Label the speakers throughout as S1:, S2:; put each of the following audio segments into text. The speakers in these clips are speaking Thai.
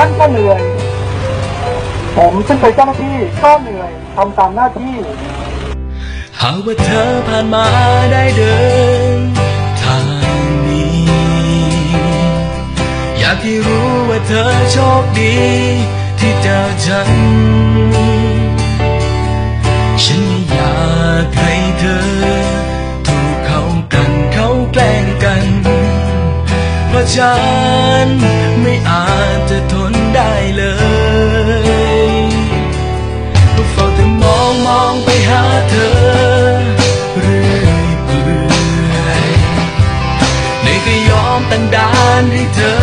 S1: ท่านก็เหนื่อย ผมซึ่งเป็นเจ้าหน้าที่ก็เหนื่อยทำตามหน้าที่
S2: หากว่าเธอผ่านมาได้เดินทางนี้ อยากให้รู้ว่าเธอโชคดี ที่เจอฉัน ฉันไม่อยากให้เธอ ถูกเขากันเขาแกล้งกัน เพราะฉันไม่อาจจะ เธอ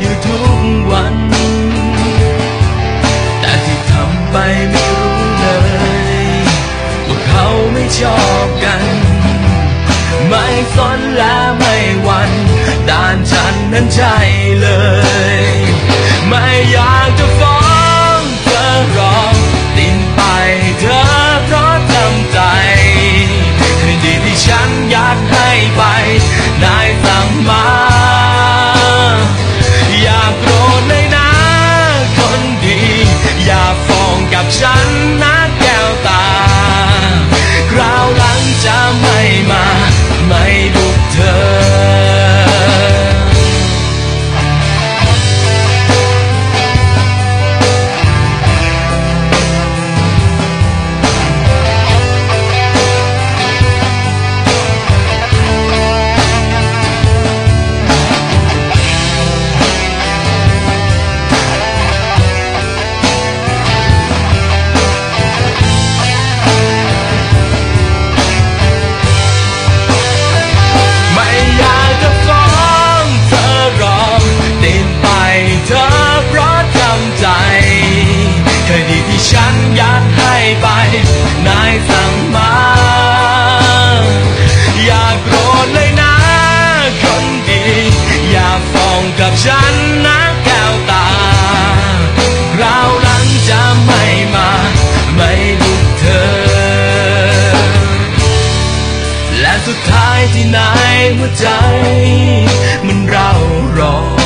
S2: อยู่ทุกวัน แต่ที่ทำไปไม่รู้เลยว่าเขาไม่ชอบกัน ไม่สนและไม่หวันด้านฉันนั้นใช่เลย ไม่อยากจะฟ้องเธอหรอกตินไปเธอ นอยากให้ไป นายสั่งมา อย่าโกรธเลยนะคนดี อย่าฟ้องกับฉันนะแก้วตาคราหลังจะไม่มา ไม่บุกเธอ และสุดท้ายที่ไหนหัวใจ มันเร่าร้อนอยากจะคืนคืนดีกับเธอ